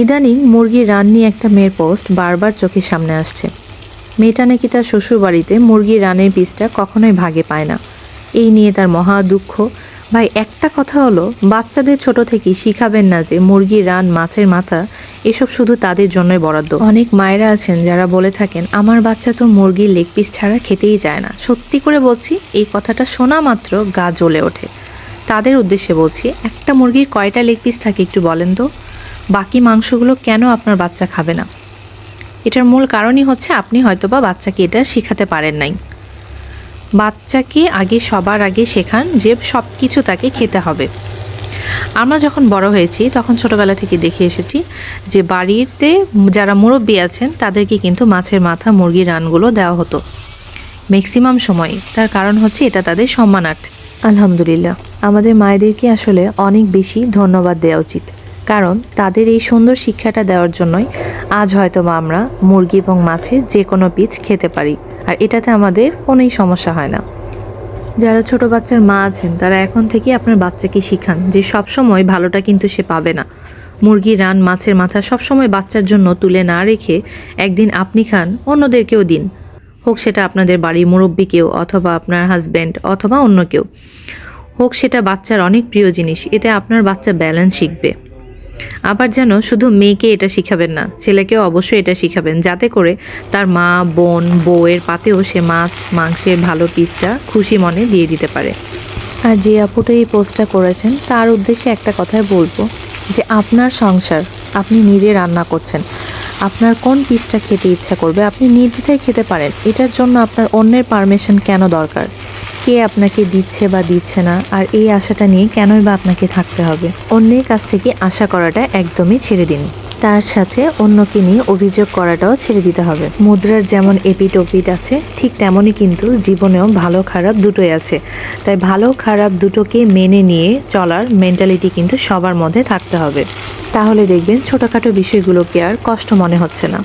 ইদানিং মুরগির রান নিয়ে একটা মেয়ের পোস্ট বারবার চোখের সামনে আসছে। মেয়েটা নাকি তার শ্বশুর বাড়িতে মুরগির রানের পিসটা কখনোই ভাগে পায় না। এই নিয়ে তার মহা দুঃখ। ভাই, একটা কথা হলো, বাচ্চাদের ছোট থেকেই শিখাবেন না যে মুরগির রান মাছের মাথা, এসব শুধু তাদের জন্যই বরাদ্দ। অনেক মায়েরা আছেন যারা বলে থাকেন, আমার বাচ্চা তো মুরগির লেগ পিস ছাড়া খেতেই যায় না। সত্যি করে বলছি, এই কথাটা শোনা মাত্র গা জ্বলে ওঠে। তাদের উদ্দেশ্যে বলছি, একটা মুরগির কয়টা লেগ পিস থাকে একটু বলেন তো? বাকি মাংসগুলো কেন আপনার বাচ্চা খাবে না? এটার মূল কারণই হচ্ছে আপনি হয়তোবা বাচ্চাকে এটা শেখাতে পারেন নাই। বাচ্চাকে আগে সবার আগে শেখান যে সব কিছু তাকে খেতে হবে। আমরা যখন বড় হয়েছি, তখন ছোটবেলা থেকে দেখে এসেছি যে বাড়িতে যারা মুরব্বী আছেন, তাদেরকে কিন্তু মাছের মাথা, মুরগির রানগুলো দেওয়া হতো। ম্যাক্সিমাম সময়। তার কারণ হচ্ছে এটা তাদের সম্মানার্থে। আলহামদুলিল্লাহ। আমাদের মায়েদেরকে আসলে অনেক বেশি ধন্যবাদ দেওয়া উচিত। কারণ তাদের এই সুন্দর শিক্ষাটা দেওয়ার জন্যই আজ হয়তো বা আমরা মুরগি এবং মাছের যে কোনো পিচ খেতে পারি। আর এটাতে আমাদের কোনোই সমস্যা হয় না। যারা ছোট বাচ্চার মা আছেন, তারা এখন থেকে আপনার বাচ্চাকে শিখান যে সব সময় ভালোটা কিন্তু সে পাবে না। মুরগি, রান, মাছের মাথা সব সময় বাচ্চার জন্য তুলে না রেখে একদিন আপনি খান, অন্যদেরকেও দিন। হোক সেটা আপনাদের বাড়ির মুরব্বী কেউ অথবা আপনার হাজব্যান্ড অথবা অন্য কেউ। হোক সেটা বাচ্চার অনেক প্রিয় জিনিস, এতে আপনার বাচ্চা ব্যালেন্স শিখবে। আবার যেন শুধু মেয়েকে এটা শিখাবেন না, ছেলেকেও অবশ্যই এটা শিখাবেন, যাতে করে তার মা, বোন, বউয়ের পাতেও সে মাছ, মাংসের ভালো পিসটা খুশি মনে দিয়ে দিতে পারে। আর যে আপুটা এই পোস্টটা করেছেন, তার উদ্দেশ্যে একটা কথাই বলব যে আপনার সংসার, আপনি নিজে রান্না করছেন, আপনার কোন পিসটা খেতে ইচ্ছা করবে, আপনি নির্দ্বিধায় খেতে পারেন, এটার জন্য আপনার অন্যের পারমিশন কেন দরকার? কে আপনাকে দিচ্ছে বা দিচ্ছে না, আর এই আশাটা নিয়ে কেনই বা আপনাকে থাকতে হবে? অন্যের কাছ থেকে আশা করাটা একদমই ছেড়ে দিন। তার সাথে অন্যকে নিয়ে অভিযোগ করাটাও ছেড়ে দিতে হবে। মুদ্রার যেমন এপিট ওপিট আছে, ঠিক তেমনই কিন্তু জীবনেও ভালো খারাপ দুটোই আছে। তাই ভালো খারাপ দুটোকে মেনে নিয়ে চলার মেন্টালিটি কিন্তু সবার মধ্যে থাকতে হবে। তাহলে দেখবেন ছোটোখাটো বিষয়গুলোকে আর কষ্ট মনে হচ্ছে না।